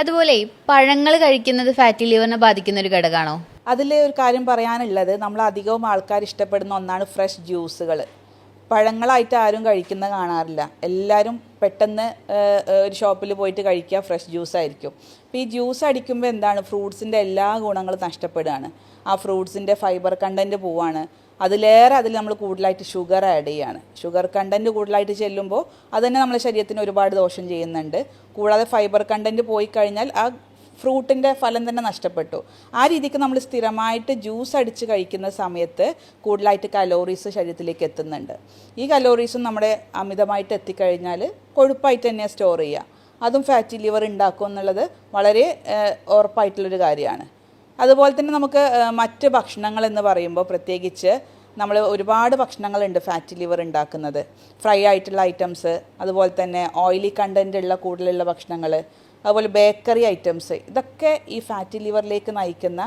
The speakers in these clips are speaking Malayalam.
അതുപോലെ പഴങ്ങൾ കഴിക്കുന്നത് ഫാറ്റി ലിവറിനെ ബാധിക്കുന്ന ഒരു ഘടകമാണോ? അതിലെ ഒരു കാര്യം പറയാനുള്ളത് നമ്മൾ അധികവും ആൾക്കാർ ഇഷ്ടപ്പെടുന്ന ഒന്നാണ് ഫ്രഷ് ജ്യൂസുകൾ പഴങ്ങളായിട്ട് ആരും കഴിക്കുന്ന കാണാറില്ല. എല്ലാവരും പെട്ടെന്ന് ഒരു ഷോപ്പിൽ പോയിട്ട് കഴിക്കുക ഫ്രഷ് ജ്യൂസ് ആയിരിക്കും. അപ്പോൾ ഈ ജ്യൂസ് അടിക്കുമ്പോൾ എന്താണ്? ഫ്രൂട്ട്സിന്റെ എല്ലാ ഗുണങ്ങളും നഷ്ടപ്പെടുകയാണ്. ആ ഫ്രൂട്ട്സിന്റെ ഫൈബർ കണ്ടന്റ് പോവാണ്. അതിലേറെ അതിൽ നമ്മൾ കൂടുതലായിട്ട് ഷുഗർ ആഡ് ചെയ്യാണ്. ഷുഗർ കണ്ടന്റ് കൂടുതലായിട്ട് ചെല്ലുമ്പോൾ അത് തന്നെ നമ്മുടെ ശരീരത്തിന് ഒരുപാട് ദോഷം ചെയ്യുന്നുണ്ട്. കൂടാതെ ഫൈബർ കണ്ടന്റ് പോയി കഴിഞ്ഞാൽ ആ ഫ്രൂട്ടിന്റെ ഫലം തന്നെ നഷ്ടപ്പെട്ടു. ആ രീതിക്ക് നമ്മൾ സ്ഥിരമായിട്ട് ജ്യൂസ് അടിച്ച് കഴിക്കുന്ന സമയത്ത് കൂടുതലായിട്ട് കലോറീസ് ശരീരത്തിലേക്ക് എത്തുന്നുണ്ട്. ഈ കലോറീസും നമ്മുടെ അമിതമായിട്ട് എത്തിക്കഴിഞ്ഞാൽ കൊഴുപ്പായിട്ട് തന്നെ സ്റ്റോർ ചെയ്യുക. അതും ഫാറ്റി ലിവർ ഉണ്ടാക്കും എന്നുള്ളത് വളരെ ഉറപ്പായിട്ടുള്ളൊരു കാര്യമാണ്. അതുപോലെ തന്നെ നമുക്ക് മറ്റ് ഭക്ഷണങ്ങൾ എന്ന് പറയുമ്പോൾ പ്രത്യേകിച്ച് നമ്മൾ ഒരുപാട് ഭക്ഷണങ്ങളുണ്ട് ഫാറ്റി ലിവർ ഉണ്ടാക്കുന്നത്. ഫ്രൈ ആയിട്ടുള്ള ഐറ്റംസ് അതുപോലെ തന്നെ ഓയിലി കണ്ടന്റ് ഉള്ള കൂടുതലുള്ള ഭക്ഷണങ്ങൾ അതുപോലെ ബേക്കറി ഐറ്റംസ്. ഇതൊക്കെ ഈ ഫാറ്റി ലിവറിലേക്ക് നയിക്കുന്ന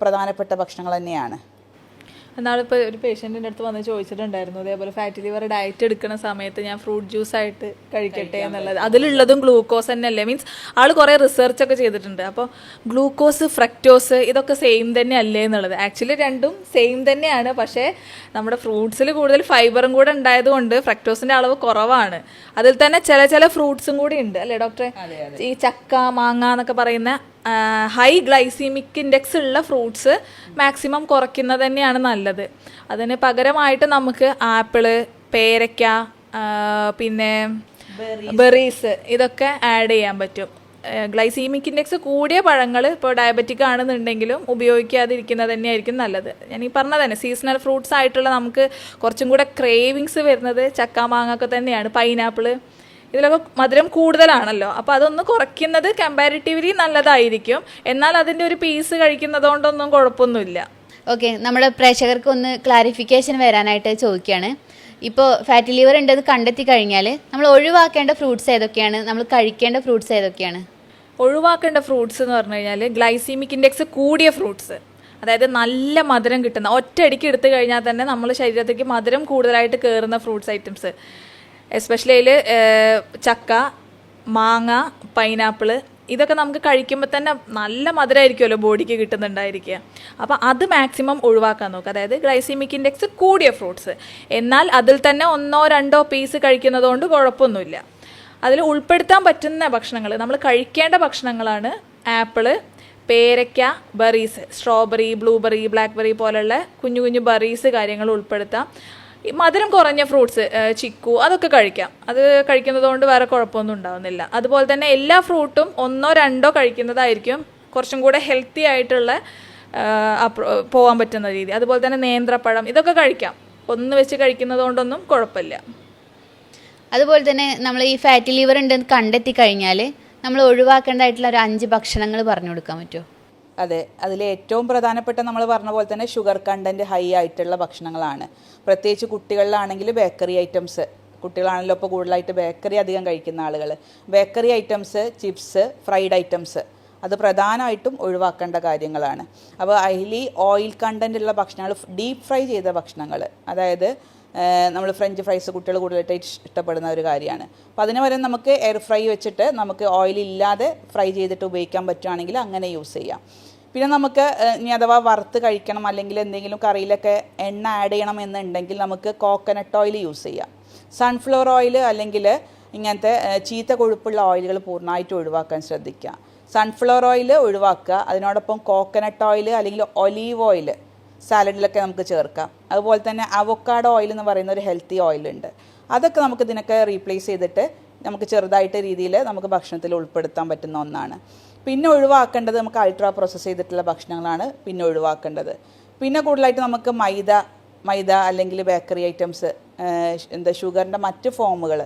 പ്രധാനപ്പെട്ട ഭക്ഷണങ്ങൾ തന്നെയാണ്. എന്നാളിപ്പോൾ ഒരു പേഷ്യന്റിന്റെ അടുത്ത് വന്ന് ചോദിച്ചിട്ടുണ്ടായിരുന്നു അതേപോലെ ഫാറ്റി ലിവർ ഡയറ്റ് എടുക്കുന്ന സമയത്ത് ഞാൻ ഫ്രൂട്ട് ജ്യൂസ് ആയിട്ട് കഴിക്കട്ടെ എന്നുള്ളത്. അതിലുള്ളതും ഗ്ലൂക്കോസ് തന്നെയല്ലേ? മീൻസ് ആൾ കുറേ റിസർച്ച് ഒക്കെ ചെയ്തിട്ടുണ്ട്. അപ്പോൾ ഗ്ലൂക്കോസ് ഫ്രക്ടോസ് ഇതൊക്കെ സെയിം തന്നെ അല്ലേ എന്നുള്ളത്. ആക്ച്വലി രണ്ടും സെയിം തന്നെയാണ്. പക്ഷേ നമ്മുടെ ഫ്രൂട്ട്സിൽ കൂടുതൽ ഫൈബറും കൂടെ ഉണ്ടായതുകൊണ്ട് ഫ്രക്ടോസിന്റെ അളവ് കുറവാണ്. അതിൽ തന്നെ ചില ചില ഫ്രൂട്ട്സും കൂടി ഉണ്ട്. അല്ലേ ഡോക്ടറെ ഈ ചക്ക മാങ്ങ എന്നൊക്കെ പറയുന്ന ഹൈ ഗ്ലൈസീമിക് ഇൻഡെക്സ് ഉള്ള ഫ്രൂട്ട്സ് മാക്സിമം കുറയ്ക്കുന്നത് തന്നെയാണ് നല്ലത്. അതിന് പകരമായിട്ട് നമുക്ക് ആപ്പിൾ പേരയ്ക്ക പിന്നെ ബെറീസ് ഇതൊക്കെ ആഡ് ചെയ്യാൻ പറ്റും. ഗ്ലൈസീമിക് ഇൻഡെക്സ് കൂടിയ പഴങ്ങൾ ഇപ്പോൾ ഡയബറ്റിക് ആണെന്നുണ്ടെങ്കിലും ഉപയോഗിക്കാതിരിക്കുന്നത് തന്നെയായിരിക്കും നല്ലത്. ഞാൻ ഈ പറഞ്ഞ തന്നെ സീസണൽ ഫ്രൂട്ട്സ് ആയിട്ടുള്ള നമുക്ക് കുറച്ചും കൂടെ ക്രേവിങ്സ് വരുന്നത് ചക്ക മാങ്ങ ഒക്കെ തന്നെയാണ്. പൈനാപ്പിൾ ഇതിലൊക്കെ മധുരം കൂടുതലാണല്ലോ. അപ്പോൾ അതൊന്ന് കുറയ്ക്കുന്നത് കമ്പാരിറ്റീവ്ലി നല്ലതായിരിക്കും. എന്നാൽ അതിന്റെ ഒരു പീസ് കഴിക്കുന്നതുകൊണ്ടൊന്നും കുഴപ്പമൊന്നുമില്ല. ഓക്കെ നമ്മുടെ പ്രേക്ഷകർക്ക് ഒന്ന് ക്ലാരിഫിക്കേഷൻ വരാനായിട്ട് ചോദിക്കുകയാണ്. ഇപ്പോൾ ഫാറ്റി ലിവർ ഉണ്ടെന്ന് കണ്ടെത്തി കഴിഞ്ഞാൽ നമ്മൾ ഒഴിവാക്കേണ്ട ഫ്രൂട്ട്സ് ഏതൊക്കെയാണ്? നമ്മൾ കഴിക്കേണ്ട ഫ്രൂട്ട്സ് ഏതൊക്കെയാണ്? ഒഴിവാക്കേണ്ട ഫ്രൂട്ട്സ് എന്ന് പറഞ്ഞു കഴിഞ്ഞാൽ ഗ്ലൈസീമിക് ഇൻഡെക്സ് കൂടിയ ഫ്രൂട്ട്സ് അതായത് നല്ല മധുരം കിട്ടുന്ന ഒറ്റയടിക്ക് എടുത്തു കഴിഞ്ഞാൽ തന്നെ നമ്മൾ ശരീരത്തേക്ക് മധുരം കൂടുതലായിട്ട് കയറുന്ന ഫ്രൂട്ട്സ് ഐറ്റംസ് എസ്പെഷ്യലി അതിൽ ചക്ക മാങ്ങ പൈനാപ്പിൾ ഇതൊക്കെ നമുക്ക് കഴിക്കുമ്പോൾ തന്നെ നല്ല മധുരമായിരിക്കുമല്ലോ ബോഡിക്ക് കിട്ടുന്നുണ്ടായിരിക്കുക. അപ്പോൾ അത് മാക്സിമം ഒഴിവാക്കാൻ നോക്കുക. അതായത് ഗ്ലൈസീമിക് ഇൻഡെക്സ് കൂടിയ ഫ്രൂട്ട്സ് എന്നാൽ അതിൽ തന്നെ ഒന്നോ രണ്ടോ പീസ് കഴിക്കുന്നതുകൊണ്ട് കുഴപ്പമൊന്നുമില്ല. അതിൽ ഉൾപ്പെടുത്താൻ പറ്റുന്ന ഭക്ഷണങ്ങൾ നമ്മൾ കഴിക്കേണ്ട ഭക്ഷണങ്ങളാണ് ആപ്പിൾ പേരയ്ക്ക ബറീസ് സ്ട്രോബെറി ബ്ലൂബെറി ബ്ലാക്ക്ബെറി പോലുള്ള കുഞ്ഞു കുഞ്ഞു ബറീസ് കാര്യങ്ങൾ ഉൾപ്പെടുത്താം. ഈ മധുരം കുറഞ്ഞ ഫ്രൂട്ട്സ് ചിക്കു അതൊക്കെ കഴിക്കാം. അത് കഴിക്കുന്നത് കൊണ്ട് വേറെ കുഴപ്പമൊന്നും ഉണ്ടാവുന്നില്ല. അതുപോലെ തന്നെ എല്ലാ ഫ്രൂട്ടും ഒന്നോ രണ്ടോ കഴിക്കുന്നതായിരിക്കും കുറച്ചും കൂടെ ഹെൽത്തി ആയിട്ടുള്ള പോകാൻ പറ്റുന്ന രീതി. അതുപോലെ തന്നെ നേന്ത്രപ്പഴം ഇതൊക്കെ കഴിക്കാം. ഒന്ന് വെച്ച് കഴിക്കുന്നത് കൊണ്ടൊന്നും കുഴപ്പമില്ല. അതുപോലെ തന്നെ നമ്മൾ ഈ ഫാറ്റി ലിവർ ഉണ്ടെന്ന് കണ്ടെത്തി കഴിഞ്ഞാൽ നമ്മൾ ഒഴിവാക്കേണ്ടതായിട്ടുള്ള ഒരു അഞ്ച് ഭക്ഷണങ്ങൾ പറഞ്ഞു കൊടുക്കാൻ പറ്റുമോ? അതെ അതിൽ ഏറ്റവും പ്രധാനപ്പെട്ട നമ്മൾ പറഞ്ഞ പോലെ തന്നെ ഷുഗർ കണ്ടന്റ് ഹൈ ആയിട്ടുള്ള ഭക്ഷണങ്ങളാണ്. പ്രത്യേകിച്ച് കുട്ടികളിലാണെങ്കിൽ ബേക്കറി ഐറ്റംസ് കുട്ടികളാണല്ലോ ഇപ്പോൾ കൂടുതലായിട്ട് ബേക്കറി അധികം കഴിക്കുന്ന ആളുകൾ bakery items chips fried items അത് പ്രധാനമായിട്ടും ഒഴിവാക്കേണ്ട കാര്യങ്ങളാണ്. അപ്പോൾ അതിൽ ഓയിൽ കണ്ടന്റ് ഉള്ള ഭക്ഷണങ്ങൾ ഡീപ്പ് ഫ്രൈ ചെയ്ത ഭക്ഷണങ്ങൾ അതായത് നമ്മൾ ഫ്രഞ്ച് ഫ്രൈസ് കുട്ടികൾ കൂടുതലായിട്ട് ഇഷ്- ഇഷ്ടപ്പെടുന്ന ഒരു കാര്യമാണ്. അപ്പോൾ അതിന് പകരം നമുക്ക് എയർ ഫ്രൈ വെച്ചിട്ട് നമുക്ക് ഓയിലില്ലാതെ ഫ്രൈ ചെയ്തിട്ട് ഉപയോഗിക്കാൻ പറ്റുകയാണെങ്കിൽ അങ്ങനെ യൂസ് ചെയ്യാം. പിന്നെ നമുക്ക് ഇനി അഥവാ വറുത്ത് കഴിക്കണം അല്ലെങ്കിൽ എന്തെങ്കിലും കറിയിലൊക്കെ എണ്ണ ആഡ് ചെയ്യണം എന്നുണ്ടെങ്കിൽ നമുക്ക് കോക്കനട്ട് ഓയിൽ യൂസ് ചെയ്യാം. സൺഫ്ലവർ ഓയിൽ അല്ലെങ്കിൽ ഇങ്ങനത്തെ ചീത്ത കൊഴുപ്പുള്ള ഓയിലുകൾ പൂർണമായിട്ടും ഒഴിവാക്കാൻ ശ്രദ്ധിക്കുക. സൺഫ്ലവർ ഓയിൽ ഒഴിവാക്കുക. അതിനോടൊപ്പം കോക്കനട്ട് ഓയിൽ അല്ലെങ്കിൽ ഒലീവ് ഓയിൽ സാലഡിലൊക്കെ നമുക്ക് ചേർക്കാം. അതുപോലെ തന്നെ അവക്കാഡോ ഓയിൽ എന്ന് പറയുന്ന ഒരു ഹെൽത്തി ഓയിലുണ്ട് അതൊക്കെ നമുക്ക് ഇതിനൊക്കെ റീപ്ലേസ് ചെയ്തിട്ട് നമുക്ക് ചെറുതായിട്ട് രീതിയിൽ നമുക്ക് ഭക്ഷണത്തിൽ ഉൾപ്പെടുത്താൻ പറ്റുന്ന ഒന്നാണ്. പിന്നെ ഒഴിവാക്കേണ്ടത് നമുക്ക് അൾട്രാ പ്രോസസ്സ് ചെയ്തിട്ടുള്ള ഭക്ഷണങ്ങളാണ് പിന്നെ ഒഴിവാക്കേണ്ടത്. പിന്നെ കൂടുതലായിട്ട് നമുക്ക് മൈദ മൈദ അല്ലെങ്കിൽ ബേക്കറി ഐറ്റംസ് എന്താ ഷുഗറിന്റെ മറ്റ് ഫോമുകൾ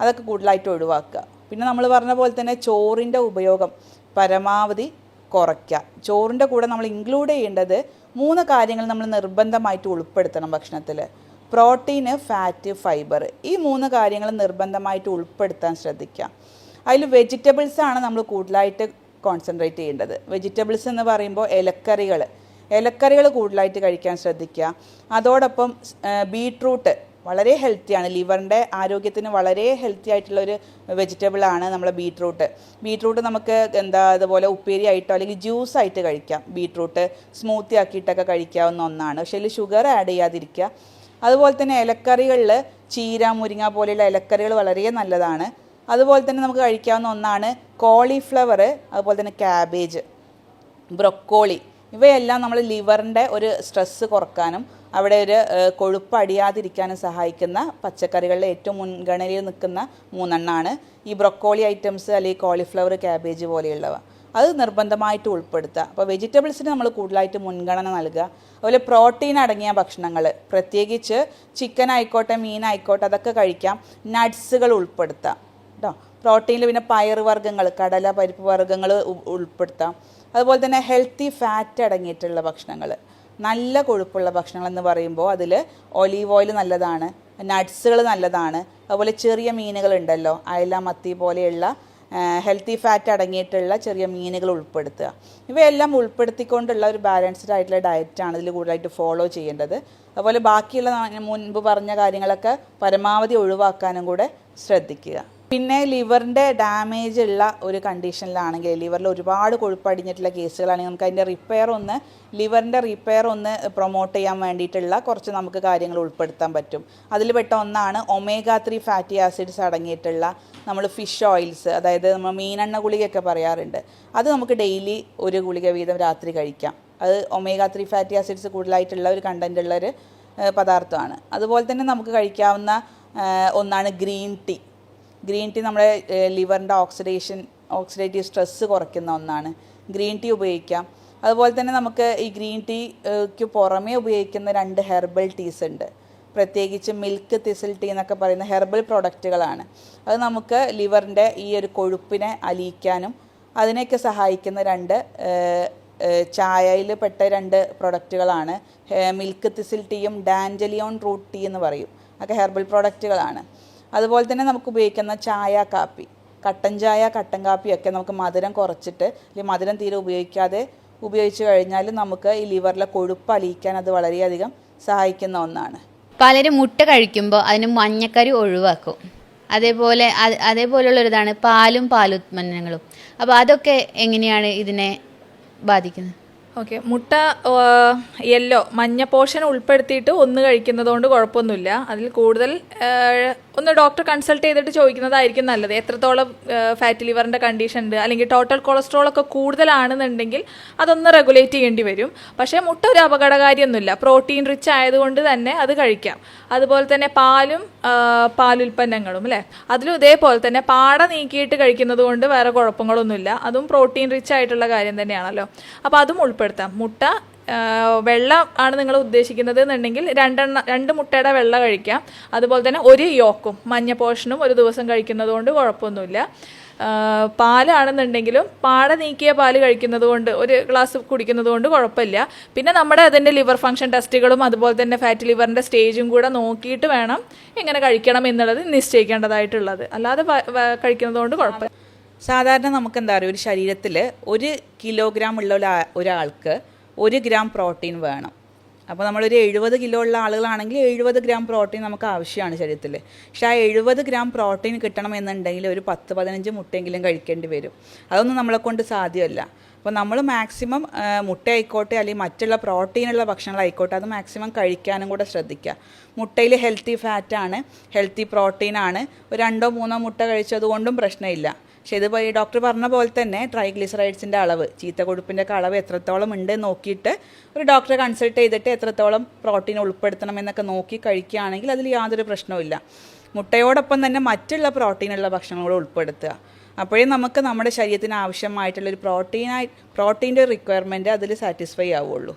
അതൊക്കെ കൂടുതലായിട്ട് ഒഴിവാക്കുക. പിന്നെ നമ്മൾ പറഞ്ഞ പോലെ തന്നെ ചോറിന്റെ ഉപയോഗം പരമാവധി കുറയ്ക്കുക. ചോറിന്റെ കൂടെ നമ്മൾ ഇൻക്ലൂഡ് ചെയ്യേണ്ടത് മൂന്ന് കാര്യങ്ങൾ നമ്മൾ നിർബന്ധമായിട്ട് ഉൾപ്പെടുത്തണം ഭക്ഷണത്തിൽ പ്രോട്ടീന് ഫാറ്റ് ഫൈബർ ഈ മൂന്ന് കാര്യങ്ങൾ നിർബന്ധമായിട്ട് ഉൾപ്പെടുത്താൻ ശ്രദ്ധിക്കുക. അതിൽ വെജിറ്റബിൾസ് ആണ് നമ്മൾ കൂടുതലായിട്ട് കോൺസെൻട്രേറ്റ് ചെയ്യേണ്ടത്. വെജിറ്റബിൾസ് എന്ന് പറയുമ്പോൾ ഇലക്കറികൾ ഇലക്കറികൾ കൂടുതലായിട്ട് കഴിക്കാൻ ശ്രദ്ധിക്കുക. അതോടൊപ്പം ബീട്രൂട്ട് വളരെ ഹെൽത്തിയാണ് ലിവറിന്റെ ആരോഗ്യത്തിന് വളരെ ഹെൽത്തി ആയിട്ടുള്ള ഒരു വെജിറ്റബിൾ ആണ് നമ്മളെ ബീട്രൂട്ട് ബീട്രൂട്ട് നമുക്ക് എന്താ അതുപോലെ ഉപ്പേരി ആയിട്ടോ അല്ലെങ്കിൽ ജ്യൂസ് ആയിട്ട് കഴിക്കാം. ബീട്രൂട്ട് സ്മൂത്തി ആക്കിയിട്ടൊക്കെ കഴിക്കാവുന്ന ഒന്നാണ്. പക്ഷേ ഇതിൽ ഷുഗർ ആഡ് ചെയ്യാതിരിക്കുക. അതുപോലെ തന്നെ ഇലക്കറികളിൽ ചീര മുരിങ്ങ പോലെയുള്ള ഇലക്കറികൾ വളരെ നല്ലതാണ്. അതുപോലെ തന്നെ നമുക്ക് കഴിക്കാവുന്ന ഒന്നാണ് കോളിഫ്ലവർ അതുപോലെ തന്നെ ക്യാബേജ് ബ്രൊക്കോളി ഇവയെല്ലാം നമ്മൾ ലിവറിന്റെ ഒരു സ്ട്രെസ്സ് കുറക്കാനും അവിടെ ഒരു കൊഴുപ്പ് അടിയാതിരിക്കാനും സഹായിക്കുന്ന പച്ചക്കറികളിൽ ഏറ്റവും മുൻഗണനയിൽ നിൽക്കുന്ന മൂന്നെണ്ണമാണ് ഈ ബ്രൊക്കോളി ഐറ്റംസ് അല്ലെങ്കിൽ കോളിഫ്ലവർ ക്യാബേജ് പോലെയുള്ളവ. അത് നിർബന്ധമായിട്ട് ഉൾപ്പെടുത്തുക. അപ്പോൾ വെജിറ്റബിൾസിന് നമ്മൾ കൂടുതലായിട്ട് മുൻഗണന നൽകുക. അതുപോലെ പ്രോട്ടീൻ അടങ്ങിയ ഭക്ഷണങ്ങൾ പ്രത്യേകിച്ച് ചിക്കൻ ആയിക്കോട്ടെ മീൻ ആയിക്കോട്ടെ അതൊക്കെ കഴിക്കാം. നട്ട്സുകൾ ഉൾപ്പെടുത്താം. കേട്ടോ പ്രോട്ടീനിൽ പിന്നെ പയർ വർഗങ്ങൾ കടല പരിപ്പ് വർഗങ്ങൾ ഉൾപ്പെടുത്താം. അതുപോലെ തന്നെ ഹെൽത്തി ഫാറ്റ് അടങ്ങിയിട്ടുള്ള ഭക്ഷണങ്ങൾ. നല്ല കൊഴുപ്പുള്ള ഭക്ഷണങ്ങൾ എന്ന് പറയുമ്പോൾ അതിൽ ഒലീവ് ഓയിൽ നല്ലതാണ് നട്ട്സുകൾ നല്ലതാണ്. അതുപോലെ ചെറിയ മീനുകളുണ്ടല്ലോ അയല മത്തി പോലെയുള്ള ഹെൽത്തി ഫാറ്റ് അടങ്ങിയിട്ടുള്ള ചെറിയ മീനുകൾ ഉൾപ്പെടുത്തുക. ഇവയെല്ലാം ഉൾപ്പെടുത്തിക്കൊണ്ടുള്ള ഒരു ബാലൻസ്ഡ് ആയിട്ടുള്ള ഡയറ്റാണ് ഇതിൽ കൂടുതലായിട്ട് ഫോളോ ചെയ്യേണ്ടത്. അതുപോലെ ബാക്കിയുള്ള മുൻപ് പറഞ്ഞ കാര്യങ്ങളൊക്കെ പരമാവധി ഒഴിവാക്കാനും കൂടെ ശ്രദ്ധിക്കുക. പിന്നെ ലിവറിന്റെ ഡാമേജ് ഉള്ള ഒരു കണ്ടീഷനിലാണെങ്കിൽ ലിവറിൽ ഒരുപാട് കൊഴുപ്പടിഞ്ഞിട്ടുള്ള കേസുകളാണെങ്കിൽ നമുക്ക് അതിന്റെ റിപ്പയർ ഒന്ന് ലിവറിന്റെ റിപ്പയർ ഒന്ന് പ്രൊമോട്ട് ചെയ്യാൻ വേണ്ടിയിട്ടുള്ള കുറച്ച് നമുക്ക് കാര്യങ്ങൾ ഉൾപ്പെടുത്താൻ പറ്റും. അതിൽ പെട്ട ഒന്നാണ് ഒമേഗ ത്രീ ഫാറ്റി ആസിഡ്സ് അടങ്ങിയിട്ടുള്ള നമ്മൾ ഫിഷ് ഓയിൽസ് അതായത് നമ്മൾ മീനെണ്ണ ഗുളികയൊക്കെ പറയാറുണ്ട്. അത് നമുക്ക് ഡെയിലി ഒരു ഗുളിക വീതം രാത്രി കഴിക്കാം. അത് ഒമേഗ ത്രീ ഫാറ്റി ആസിഡ്സ് കൂടുതലായിട്ടുള്ള ഒരു കണ്ടന്റ് ഉള്ളൊരു ഏഹ്, പദാർത്ഥമാണ്. അതുപോലെ തന്നെ നമുക്ക് കഴിക്കാവുന്ന ഒന്നാണ് ഗ്രീൻ ടീ ഗ്രീൻ ടീ നമ്മുടെ ലിവറിന്റെ ഓക്സിഡേഷൻ ഓക്സിഡേറ്റീവ് സ്ട്രെസ്സ് കുറയ്ക്കുന്ന ഒന്നാണ്. ഗ്രീൻ ടീ ഉപയോഗിക്കാം. അതുപോലെ തന്നെ നമുക്ക് ഈ ഗ്രീൻ ടീക്ക് പുറമേ ഉപയോഗിക്കുന്ന രണ്ട് ഹെർബൽ ടീസ് ഉണ്ട്. പ്രത്യേകിച്ച് മിൽക്ക് തിസിൽ ടീ എന്നൊക്കെ പറയുന്ന ഹെർബൽ പ്രോഡക്റ്റുകളാണ്. അത് നമുക്ക് ലിവറിന്റെ ഈ ഒരു കൊഴുപ്പിനെ അലിയിക്കാനും അതിനെയൊക്കെ സഹായിക്കുന്ന രണ്ട് ചായയിൽ പെട്ട രണ്ട് പ്രൊഡക്റ്റുകളാണ്. മിൽക്ക് തിസിൽ ടീയും ഡാൻജലിയോൺ റൂട്ട് ടീ എന്ന് പറയും. ഒക്കെ ഹെർബൽ പ്രൊഡക്റ്റുകളാണ്. അതുപോലെ തന്നെ നമുക്ക് ഉപയോഗിക്കുന്ന ചായ കാപ്പി. കട്ടൻ ചായ കട്ടൻ കാപ്പിയൊക്കെ നമുക്ക് മധുരം കുറച്ചിട്ട് അല്ലെങ്കിൽ മധുരം തീരെ ഉപയോഗിക്കാതെ ഉപയോഗിച്ച് കഴിഞ്ഞാൽ നമുക്ക് ഈ ലിവറിലെ കൊഴുപ്പ് അലിയിക്കാൻ അത് വളരെയധികം സഹായിക്കുന്ന ഒന്നാണ്. പലരും മുട്ട കഴിക്കുമ്പോൾ അതിന് മഞ്ഞക്കറി ഒഴിവാക്കും. അതേപോലെ അത് അതേപോലുള്ളൊരിതാണ് പാലും പാലുത്പന്നങ്ങളും. അപ്പോൾ അതൊക്കെ എങ്ങനെയാണ് ഇതിനെ ബാധിക്കുന്നത്? ഓക്കെ. മുട്ട യെല്ലോ മഞ്ഞ പോഷൻ ഉൾപ്പെടുത്തിയിട്ട് ഒന്ന് കഴിക്കുന്നതുകൊണ്ട് കുഴപ്പമൊന്നുമില്ല. അതിൽ കൂടുതൽ ഒന്ന് ഡോക്ടർ കൺസൾട്ട് ചെയ്തിട്ട് ചോദിക്കുന്നതായിരിക്കും നല്ലത്. എത്രത്തോളം ഫാറ്റ് ലിവറിന്റെ കണ്ടീഷൻ ഉണ്ട് അല്ലെങ്കിൽ ടോട്ടൽ കൊളസ്ട്രോൾ ഒക്കെ കൂടുതലാണെന്നുണ്ടെങ്കിൽ അതൊന്ന് റെഗുലേറ്റ് ചെയ്യേണ്ടി വരും. പക്ഷേ മുട്ട ഒരു അപകടകാരിയൊന്നുമില്ല. പ്രോട്ടീൻ റിച്ച് ആയതുകൊണ്ട് തന്നെ അത് കഴിക്കാം. അതുപോലെ തന്നെ പാലും പാലുൽപ്പന്നങ്ങളും അല്ലേ? അതിലും ഇതേപോലെ തന്നെ പാട നീക്കിയിട്ട് കഴിക്കുന്നത് കൊണ്ട് വേറെ കുഴപ്പങ്ങളൊന്നുമില്ല. അതും പ്രോട്ടീൻ റിച്ച് ആയിട്ടുള്ള കാര്യം തന്നെയാണല്ലോ. അപ്പോൾ അതും ഉൾപ്പെടുത്താം. മുട്ട വെള്ള ആണ് നിങ്ങൾ ഉദ്ദേശിക്കുന്നത് എന്നുണ്ടെങ്കിൽ രണ്ടെണ്ണ രണ്ട് മുട്ടയുടെ വെള്ള കഴിക്കാം. അതുപോലെ തന്നെ ഒരു യോക്കും മഞ്ഞ പോഷനും ഒരു ദിവസം കഴിക്കുന്നത് കൊണ്ട് കുഴപ്പമൊന്നുമില്ല. പാലാണെന്നുണ്ടെങ്കിലും പാട നീക്കിയ പാൽ കഴിക്കുന്നത് കൊണ്ട് ഒരു ഗ്ലാസ് കുടിക്കുന്നത് കൊണ്ട് കുഴപ്പമില്ല. പിന്നെ നമ്മുടെ അതിന്റെ ലിവർ ഫംഗ്ഷൻ ടെസ്റ്റുകളും അതുപോലെ തന്നെ ഫാറ്റ് ലിവറിന്റെ സ്റ്റേജും കൂടെ നോക്കിയിട്ട് വേണം എങ്ങനെ കഴിക്കണം എന്നുള്ളത് നിശ്ചയിക്കേണ്ടതായിട്ടുള്ളത്. അല്ലാതെ കഴിക്കുന്നത് കൊണ്ട് കുഴപ്പമില്ല. സാധാരണ നമുക്ക് എന്താ പറയുക ഒരു ശരീരത്തിൽ ഒരു കിലോഗ്രാം ഉള്ള ഒരാൾക്ക് ഒരു ഗ്രാം പ്രോട്ടീൻ വേണം. അപ്പോൾ നമ്മളൊരു എഴുപത് കിലോ ഉള്ള ആളുകളാണെങ്കിൽ എഴുപത് ഗ്രാം പ്രോട്ടീൻ നമുക്ക് ആവശ്യമാണ് ശരീരത്തിൽ. പക്ഷേ ആ എഴുപത് ഗ്രാം പ്രോട്ടീൻ കിട്ടണമെന്നുണ്ടെങ്കിൽ ഒരു പത്ത് പതിനഞ്ച് മുട്ടയെങ്കിലും കഴിക്കേണ്ടി വരും. അതൊന്നും നമ്മളെ കൊണ്ട് സാധ്യമല്ല. അപ്പോൾ നമ്മൾ മാക്സിമം മുട്ട ആയിക്കോട്ടെ അല്ലെങ്കിൽ മറ്റുള്ള പ്രോട്ടീനുള്ള ഭക്ഷണങ്ങളായിക്കോട്ടെ അത് മാക്സിമം കഴിക്കാനും കൂടെ ശ്രദ്ധിക്കുക. മുട്ടയിൽ ഹെൽത്തി ഫാറ്റാണ് ഹെൽത്തി പ്രോട്ടീനാണ്. ഒരു രണ്ടോ മൂന്നോ മുട്ട കഴിച്ചതുകൊണ്ടും പ്രശ്നമില്ല. പക്ഷേ ഇത് ഈ ഡോക്ടർ പറഞ്ഞ പോലെ തന്നെ ട്രൈഗ്ലിസറൈഡ്സിന്റെ അളവ് ചീത്ത കൊഴുപ്പിന്റെ ഒക്കെ അളവ് എത്രത്തോളം ഉണ്ട് നോക്കിയിട്ട് ഒരു ഡോക്ടറെ കൺസൾട്ട് ചെയ്തിട്ട് എത്രത്തോളം പ്രോട്ടീൻ ഉൾപ്പെടുത്തണം എന്നൊക്കെ നോക്കി കഴിക്കുകയാണെങ്കിൽ അതിൽ യാതൊരു പ്രശ്നവുമില്ല മുട്ടയോടൊപ്പം തന്നെ മറ്റുള്ള പ്രോട്ടീനുള്ള ഭക്ഷണങ്ങൾ ഉൾപ്പെടുത്തുക. അപ്പോഴേ നമുക്ക് നമ്മുടെ ശരീരത്തിന് ആവശ്യമായിട്ടുള്ള ഒരു പ്രോട്ടീനായി പ്രോട്ടീന്റെ റിക്വയർമെന്റ് അതിൽ സാറ്റിസ്ഫൈ ആവുള്ളൂ.